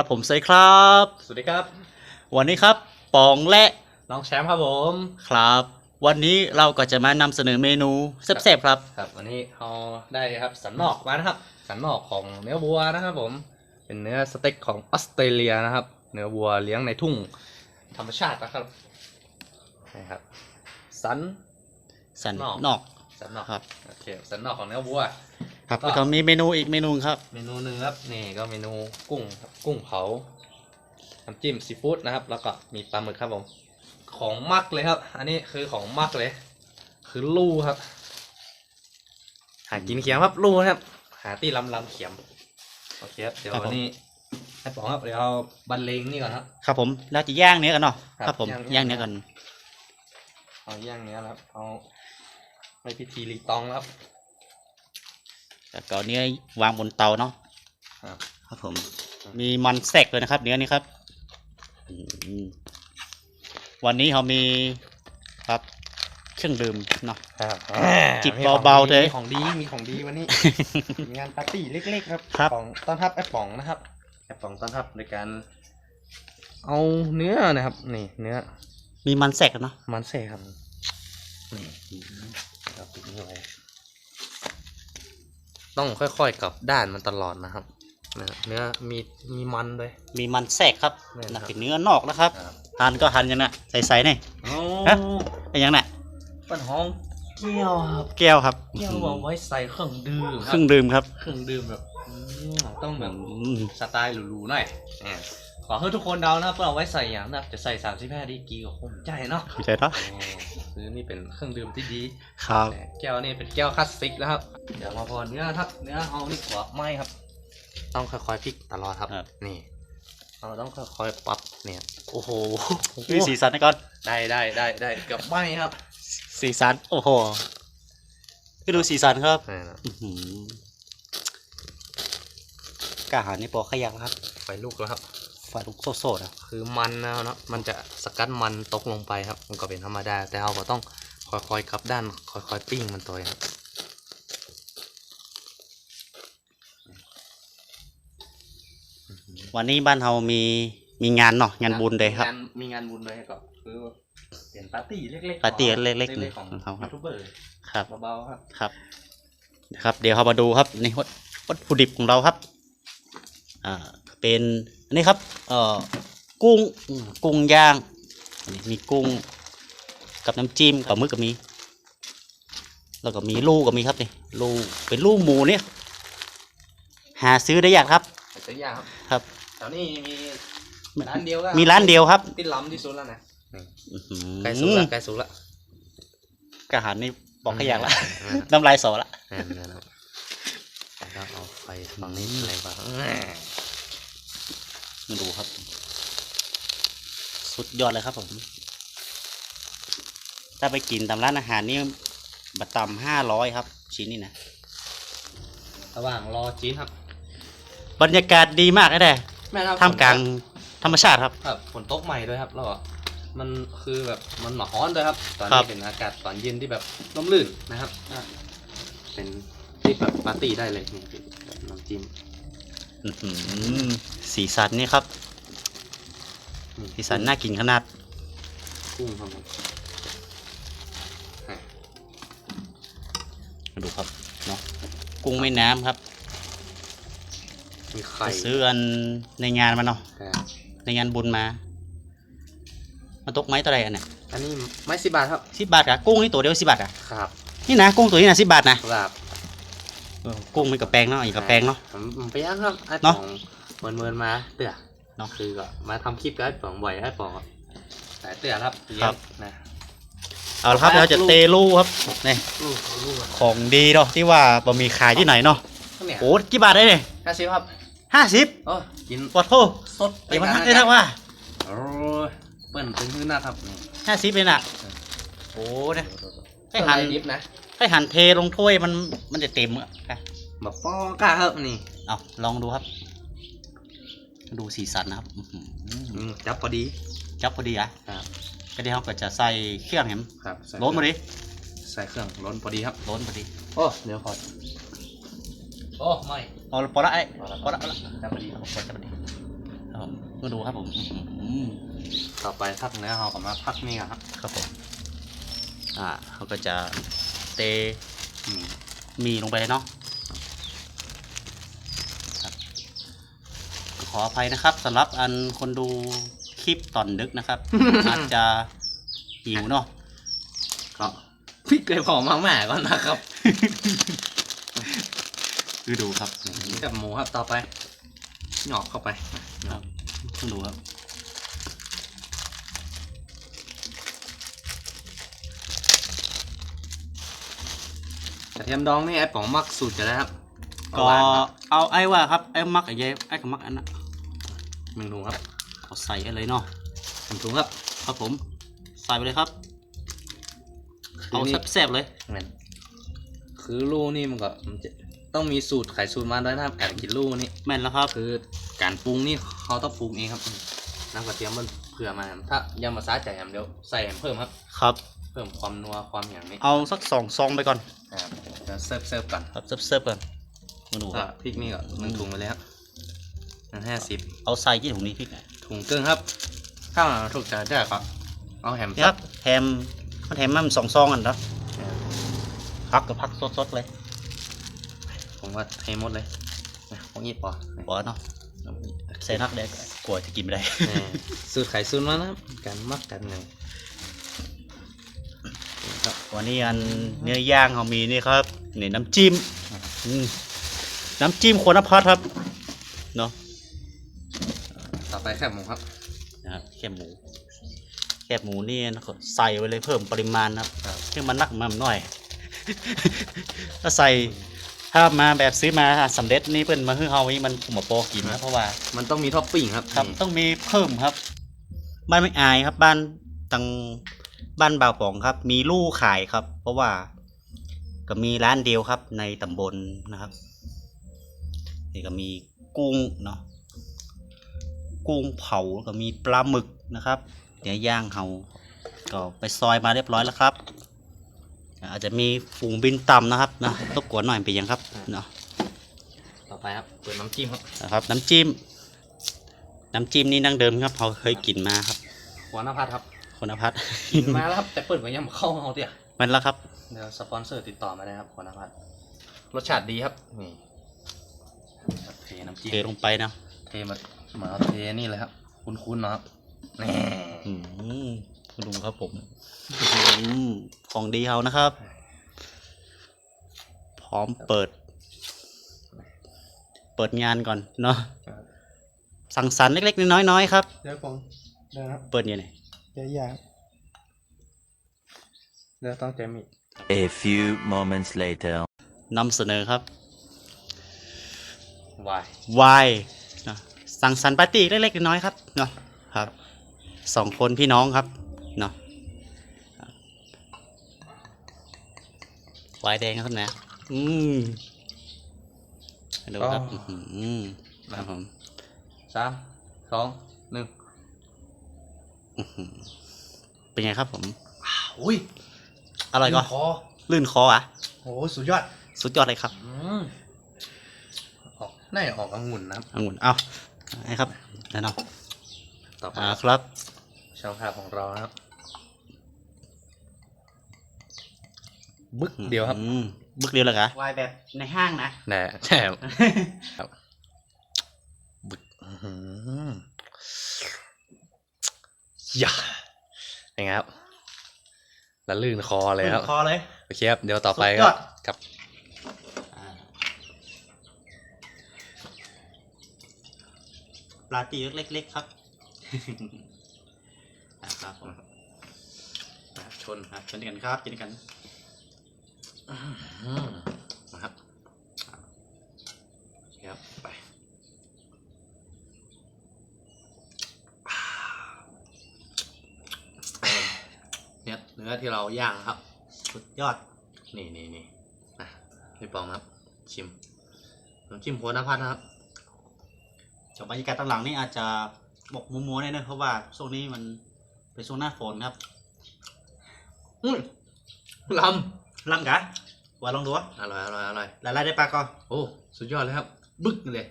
ครับผมเซครับ สวัสดีครับ วันนี้ครับปองและน้องแชมป์ครับผมครับ วันนี้เราก็จะมานำเสนอเมนูแซ่บๆครับครับ วันนี้เราได้ครับสันนอกมานะครับ สันนอกของเนื้อวัวนะครับผม เป็นเนื้อสเต็กของออสเตรเลียนะครับ เนื้อวัวเลี้ยงในทุ่งธรรมชาตินะครับนี่ครับ สัน สันนอก นอกสันนอกครับ โอเคสันนอกของเนื้อวัว ครับก็แล้วก็มีเมนูอีกเมนูครับ เมนูหนึ่งครับนี่ก็เมนูกุ้งครับกุ้งเผาน้ำจิ้มซีฟู้ดนะครับ แล้วก็มีปลาหมึกครับผม ของมักเลยครับ อันนี้คือของมักเลย คือลู่ครับ หากินเขียมครับลู่ครับ หาตีลำลำเขียมโอเคครับเดี๋ยวครับผม วันนี้ให้ป๋องครับเดี๋ยวเอาบรรเลงนี่ก่อนครับ ครับผมเราจะย่างเนื้อกันเนาะครับครับผมย่างย่างเนื้อกันเอาย่างเนี้ยนะครับเอาไปพิธีรีตองครับ แล้วก็เนื้อวางบนเตาเนาะครับ ครับผม มีมันแทรกเลยนะครับ เนื้อนี้ครับอืมวันนี้เขามีครับเครื่องดื่มเนาะ ครับจิบเบาๆเลยมีของดีมีของดีวันนี้ มีงานปาร์ตี้เล็กๆ ครับครับ ของต้อนรับไอ้ป๋องนะครับไอ้ป๋องต้อนรับในการ เอาเนื้อนะครับ นี่ เนื้อ มีมันแทรกเนาะมันเซ่ครับนี่เราปิดนี่ไว้ ต้องค่อยๆกลับด้านมันตลอดนะครับนะเนื้อมีมีมันด้วยมีมันแทรกครับนี่ครับนะเป็นเนื้อนอกนะครับครับหั่นก็หั่นยังไงใส่ๆนี่โอ้ฮะไอ้ยังน่ะเป็นห้องเกี๊ยวครับแก้วครับเกี๊ยวเอาไว้ใส่เครื่องดื่มเคครัรื่บองดื่มครับเครื่องดื่มแบบอืมต้องแบบอืมสไตล์หรูๆหน่อยอ่าขอให้ทุกคนเดานะครับว่าเอาไว้ใส่อย่างนะครับจะใส่สามสิบห้าดีกรีก็คงใจเนาะเข้าใจเนาะ อ๋อคือนี่เป็นเครื่องดื่มที่ดีครับแต่แก้วนี่เป็นแก้วคลาสสิกนะครับ เดี๋ยวมาพอเนื้อครับเนื้อเอานี่หัวไหมครับ ต้องค่อยๆพลิกตลอดครับครับ นี่เราต้องค่อยๆปรับเนี่ยโอ้โหมีสีสันนะก่อนได้ได้ได้ได้เกือบไหมครับ สีสันโอ้โหไปดูสีสันครับนี่นะอื้อหือกาหารนี่ปอขยักแล้วครับไฟลุกแล้วครับ ไฟลุกโซดๆอะคือมันนะเนาะมันจะสกัดมันตกลงไปครับ มันก็เป็นธรรมดา แต่เราก็ต้องค่อยๆกลับด้านค่อยๆปิ้งมันตัวครับวันนี้บ้านเรามีมีงานเนาะงานบุญเลยครับ มีงานมีงานบุญด้วยก็คือเป็นปาร์ตี้เล็กๆปาร์ตี้เล็กๆๆของของเขาครับยูทูบเบอร์ครับเบาๆครับครับนะครับ เดี๋ยวเรามาดูครับนี่วัตวัตถุดิบของเราครับ อ่าเป็น อันนี้ครับเอ่อกุ้งอืมกุ้งย่างอันนี้มีกุ้งกับน้ำจิ้มกับมึกก็มี แล้วก็มีลูกก็มีครับนี่ลูกเป็นลูกหมูเนี่ยหาซื้อได้ยากครับไอ้เสียยางครับครับแถวนี้มีร้านเดียวก็มีร้านเดียวครับที่ล้ำที่สุดแล้วนะอื้อหือใกล้สุดละใกล้สุดละกระหันนี่บอกขยากละอืมน้ำลายสอละแน่นๆครับแล้วก็เอาไฟฝั่งนี้อะไรบ้างมา ดูครับ สุดยอดเลยครับผม ถ้าไปกินตามร้านอาหารนี่บัตรต่ำห้าร้อยครับ ชิ้นนี้นะระหว่างรอจีนครับ บรรยากาศดีมากเลยแต่แม่ครับท่ามกลางธรรมชาติครับ ครับฝนตกใหม่ด้วยครับแล้วก็มันคือแบบมันหนาฮ้อนด้วยครับ ตอนครันี้บ เป็นอากาศตอนเย็นที่แบบร่มรื่นนะครับอะเป็นที่แบบปาร์ตี้ได้เลยนี่คือแบบน้ำจิ้มอื้อหือ สีสันนี่ครับนี่สีสันน่ากินขนาดกุ้งครับผมอะมาดูครับเนาะกุ้งแม่น้ำครับมีไข่ไปซื้อกันในงานมาเนาะอะในงานบุญมา มาตกไม้ตัวใดอันเนี่ยอันนี้ไม้สิบบาทครับสิบบาทอะกุ้งนี่ตัวเดียวสิบบาทอะครับ นี่นะกุ้งตัวนี้นะสิบบาทนะครับ เออกุ้งมันกับแปลงเนาะอีกกับแปลงเนาะ ผมผมไปย่างครับไอ้เนาะป๋องเมินเมินๆมาเตือเนาะคือก็มาทำคลิปกับไอ้ป๋องบ่อยไอ้ป๋องก็สายเตือครับครับ นะเอาละครับไปครับเราจะเตลูครับนี่ลูกลูกอะของดีเนาะที่ว่าบะมีขายที่ไหนเนาะข้าวเหนียวโอ้กี่บาทได้เนี่ยห้าสิบครับห้าสิบโอ้กินปวดโทษสดเดี๋ยวมันทักได้นะว่าโอ้ยเปิ้นเป็นพื้นหน้าครับนี่ห้าสิบเลยน่ะโอ้เนี่ยให้ให้หัหันนดิบนะ ให้หันเทลงถ้วยมันมันจะเต็มอะไปแบบป้อกล้าครับนี่เอาลองดูครับ ดูสีสันนะครับอื้อหืออืมจับพอดีจับพอดีอะครับก็เดี๋ยวเราก็จะใส่เครื่องเห็นครับใส่ล้นมาดิใส่เครื่องล้นพอดีครับ ล้นพอดีโอ้เดี๋ยวพอโอ้ไม่เอาพอละไอ้พอละพอละพอละจับพอดีเอาพอละพอดีเอามาดูครับผมอื้อหือต่อไปพักเนื้อเราก็มาพักนี่กันครับครับผมอ่าเขาก็จะ เตอืมหมีลงไปเลยเนาะครับขออภัยนะครับสำหรับอันคนดูคลิปตอนดึกนะครับ อาจจะหิวเนาะก็พริกเลยพอมาแม่ก่อนนะครับ คือดูครับนี่กับหมูครับต่อไปหยอกเข้าไปหยคอรักบต้องดูครับ กระเทียมดองนี่ไอ้ป๋องมักสูตรจะได้ครับก็หวานครับเอาไอ้ว่าครับไอ้มักไอ้เย้ไอ้กับมักอันนั้นหนึ่งถุงครับเอาใส่กันเลยเนาะหนึ่งถุงครับ ครับผม ใส่ไปเลยครับเอานี่แซ่บๆเลยแม่นคือลูกนี่มันก็มันจะต้องมีสูตรไขสูตรมาด้วยนะครับการกินลูกนี่แม่นแล้วครับ คือการปรุงนี่เขาต้องปรุงเองครับน้ำกระเทียมมันเผื่อมาครับถ้ายำมาซาใจอย่างเดียวใส่เพิ่มครับ ครับ เพิ่มความนัวความอย่างนี้ เอาสักสองซองไปก่อนนะครับ เดี๋ยวเสิร์ฟเสิร์ฟก่อนครับเซิร์ฟๆก่อนมาดูคก็รับพริกนี่ก็หนึ่งถุงไปเลยครับนั่นห้าสิบเอาใส่กี่ถุงนี้พี่ไก่ถุงครึ่งครับข้าวถูกใจได้ครับ เอาแฮมนี่ครับแถมมันแถมมันสองซองกันเนาะพักกับพักสดๆเลยผมว่าเทหมดเลยนะของอีปอหัวเนาะใส่นักแดกกลัวจะกินไม่ได้นี่สูตรไข่สูตรมานะครับการมักกันไงครับ วันนี้อันเนื้อย่างเขามีนี่ครับนี่น้ำจิ้มอืมน้ำจิ้มโคนพัดครับเนาะต่อไปแคบหมูครับนะครับแคบหมู แคบหมูนี่นะครับใส่ไว้เลยเพิ่มปริมาณนะครับครับเพื่อมันนักมันหน่อยถ้าใส่ถ้ามาแบบซื้อมาสำเร็จนี่เพิ่นมาฮือเฮานี่มันผมมาโปอกินนะเพราะว่า มันต้องมีท็อปปิ้งครับครับนี่ต้องมีเพิ่มครับ บ้านไม่อายครับบ้านตัง บ้านบ่าวปองครับ มีลู่ขายครับ เพราะว่าก็มีร้านเดียวครับ ในตำบลนะครับนี่ก็มีกุ้งเนาะกุ้งเผาก็มีปลาหมึกนะครับ เดี๋ยวย่างเฮาก็ไปซอยมาเรียบร้อยแล้วครับ อาจจะมีฝูงบินต่ำนะครับนะรบกวนหน่อยเป็นยังครับเนาะต่อไปครับเปิดน้ำจิ้มครับนะครับ น้ำจิ้ม น้ำจิ้มนี่ดั้งเดิมครับเราเคยกินมาครับหัวหน้าพัดครับ คุณพัฒน์กินมาแล้วครับแต่เปิดก็ยังบ่เข้าเอาเตี้ยมันแล้วครับเดี๋ยวสปอนเซอร์ติดต่อมาได้ครับหัวหน้าพัดรสชาติดีครับนี่ครับเทน้ำจิ้มเทลงไปนะเทมาเหมือนเอาเทนี่เลยครับ คุ้นๆเนาะครับนี่อืมคุณลุงครับผมอืมของดีเฮานะครับ พร้อมเปิด เปิดงานก่อนเนาะสั่งสรรค์เล็กๆ น้อยๆครับเดี๋ยวผมเดี๋ยวนะครับเปิดยังไง เดี๋ยวอยางเดี๋ยวต้องใจมี A few moments later. นำเสนอครับวายวายนะสั่งสรรค์ปาร์ตี้เล็กๆน้อยๆครับเนาะครับสองคนพี่น้องครับเนาะวายแดงครับนะอืมดูครับ อ๋ออื้อหือครับผมสามสองหนึ่ง เป็นไงครับผม อุ้ยอร่อยก็คอลื่นคออะโหสุดยอด สุดยอดเลยครับอืมออกน่าจะออกองุ่นนะครับองุ่นเอาให้ครับแน่นอนต่อไปอ่าครับช่างภาพของเรานะครับ บึกเดียวครับอืมบึกเดียวเลยกะวายแบบในห้างนะแน่ใช่ครับครับบึก อื้อหือย่าเป็นไงครับแล้วลื่นคอเลยครับ คอเลย โอเคครับ เดี๋ยวต่อไปสุดคยรัอบดกับปลาตีเล็กๆครับอะครับผมชนครับเช่นกันครับเช่นกัน อืมนะครับโอเคครับไป เนี่ยเนื้อที่เราย่างครับ สุดยอด นี่นี่นี่นะพี่ปองนะครับ ชิมน้ำจิ้มโพนพัดนะครับจากบรรยากาศตอนหลังนี่อาจจะบอกมัวๆหนิดนึงเพราะว่าช่วงนี้มันเป็นช่วงหน้าฝนครับอืมลลำกะว่าลองดูวะำอร่อยอร่อยอร่อยละลายได้ปลาก่อนโอ้สุดยอดเลยครับ บึกเลย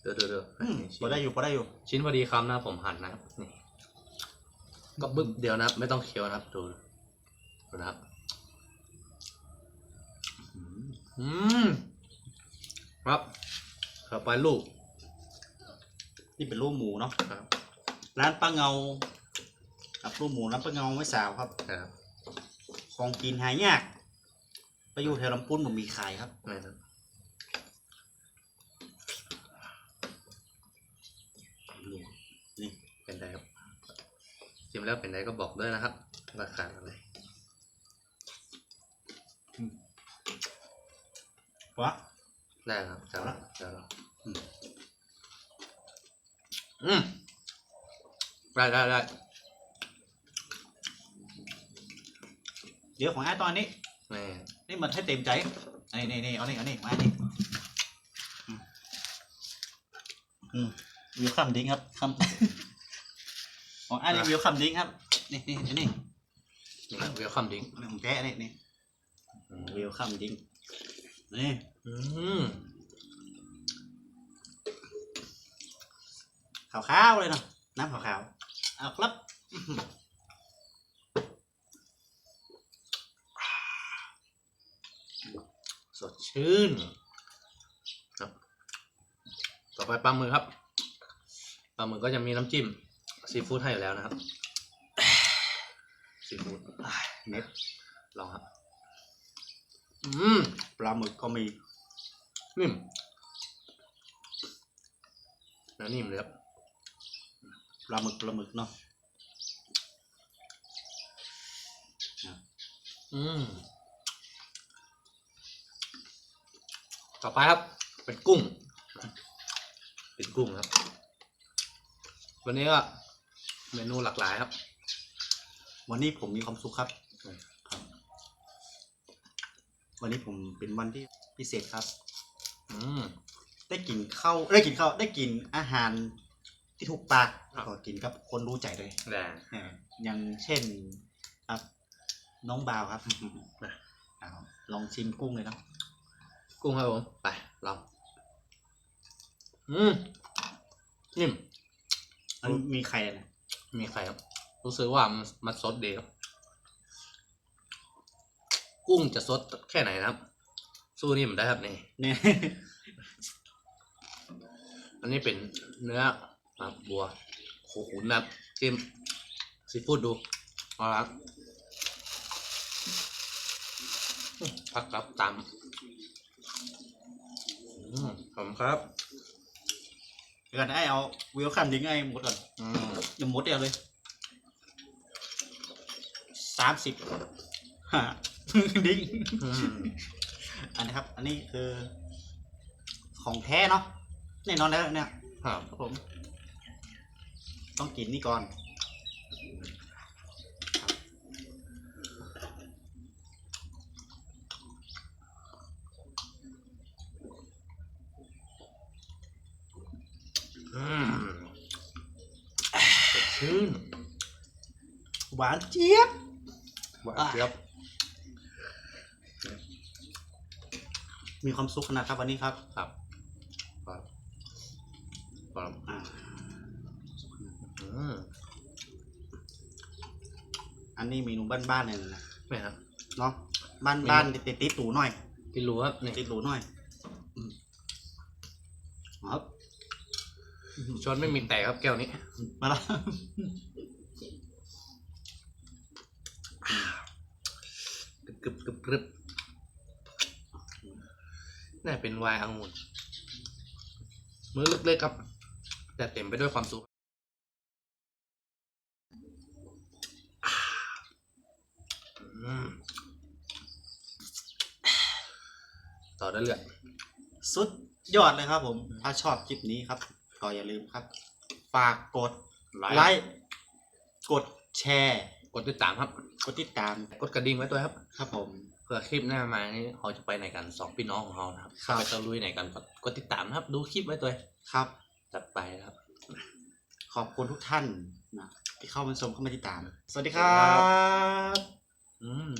เดี๋ยวเดี๋ยวเดี๋ยวอืมชิ้พอนได้อยู่พอได้อยู่ ชิ้นพอดีคำนะครับผมหั่นนะครับนี่ ก็บึ๊บเดียวนะครับ ไม่ต้องเคี้ยวนะครับดูดูนะครับอืมครับต่อไปลูก นี่เป็นรูปหมูเนาะครับ ร้านป้าเงาครับรูปหมูร้านป้าเงาไม่สาวครับครับ ของกินหายากไปอยู่แถวลำปุ้นผมมีขายครับนี่ครับ นี่ เป็นไรครับ ชิมแล้วเป็นไรก็บอกด้วยนะครับ ราคาอะไรวะได้ครับเจ้าละเจ้าละอืมอืมได้ได้ได้เดี๋ยวของไอ้ตอนนี้นี่นี่มันให้เต็มใจนี่นี่นี่เอานี่เอานี่มานี่อืมอืมวิวคัมดิ้งครับคัม ของไอ้นี่วิวคัมดิ้งครับ นี่นี่อันนี่นี่เวลคัมดิ้งของแท้นี่นี่วิวคัมดิ้งนี่อืมขาวๆเลยเนาะน้ำขาวๆเอาครับอื้อหือสดชื่นครับ ต่อไปปลาหมึกครับปลาหมึกก็จะมีน้ำจิ้ม ซีฟู้ดให้อยู่แล้วนะครับซีฟู้ดเน็ตลองครับ อืมปลาหมึกก็มีนิ่มเนื้อนิ่มเลยครับปลาหมึกปลาหมึกเนาะอืมต่อไปครับ เป็นกุ้ง เป็นกุ้งครับ วันนี้ก็ เมนูหลากหลายครับ วันนี้ผมมีความสุขครับอืมครับ วันนี้ผมเป็นวันที่พิเศษครับ อืมได้กินข้าวได้กินข้าวได้กินอาหารที่ถูกปากครับก็กินกับคนรู้ใจเลยแดงอ่าอย่างเช่นครับ น้องบาวครับนะเอาลองชิมกุ้งเลยเนาะกุ้งครับผมไปลองอืมนิ่มอันนี้มีไข่นะ มีใครครับ รู้สึกว่ามันมันสดดีครับ กุ้งจะสดแค่ไหนนะครับ สู้นิ่มได้ครับนี่เนี่ยอันนี้เป็นเนื้อปลาบัวโขขุนนะครับจิ้มซีฟู้ดดูเอาละครับอืมพักครับตามอืมขอบคุณครับเดี๋ยวกันไอ้เอาวิวคัมดิ้งไอ้หมดก่อนอืมยังหมดเดียวเลยสามสิบฮะดิ้งอืมอันนี้ครับ อันนี้คือ ของแท้เนาะแน่นอนแล้วเนี่ย ครับครับผม ต้องกินนี่ก่อน สดชื่นหวานเจี๊ยบหวานเจี๊ยบ มีความสุขขนาดครับวันนี้ครับ ครับครับครับอ่าอืมอันนี้เมนูบ้านๆเลยนะไม่ครับเนาะบ้านบ้านติดติดๆตูหน่อยกินรู้ครับนี่ติดหรูหน่อยอืมครับ ช้อนไม่มีแตกครับแก้วนี้ มาแล้วกรึบกรึบกรึบน่าเป็นไวน์องุ่นมื้อเล็กๆครับ แต่เต็มไปด้วยความสุขอืมต่อได้เรื่อยสุดยอดเลยครับผม ถ้าชอบคลิปนี้ครับ ก็อย่าลืมครับ ฝากกดไลไลค์ค์กดแชร์ กดติดตามครับ กดติดตาม กดกระดิ่งไว้ด้วยครับ ครับผม เผื่อคลิปหน้ามานี่เขาจะไปไหนกันสองพี่น้องของเรานะครับครับไปตะลุยไหนกันก็กดติดตามนะครับ ดูคลิปไว้ตัวครับจัดไปนะครับ ขอบคุณทุกท่านนะที่เข้ามาชมเข้ามาติดตาม สวัสดีครับ อืม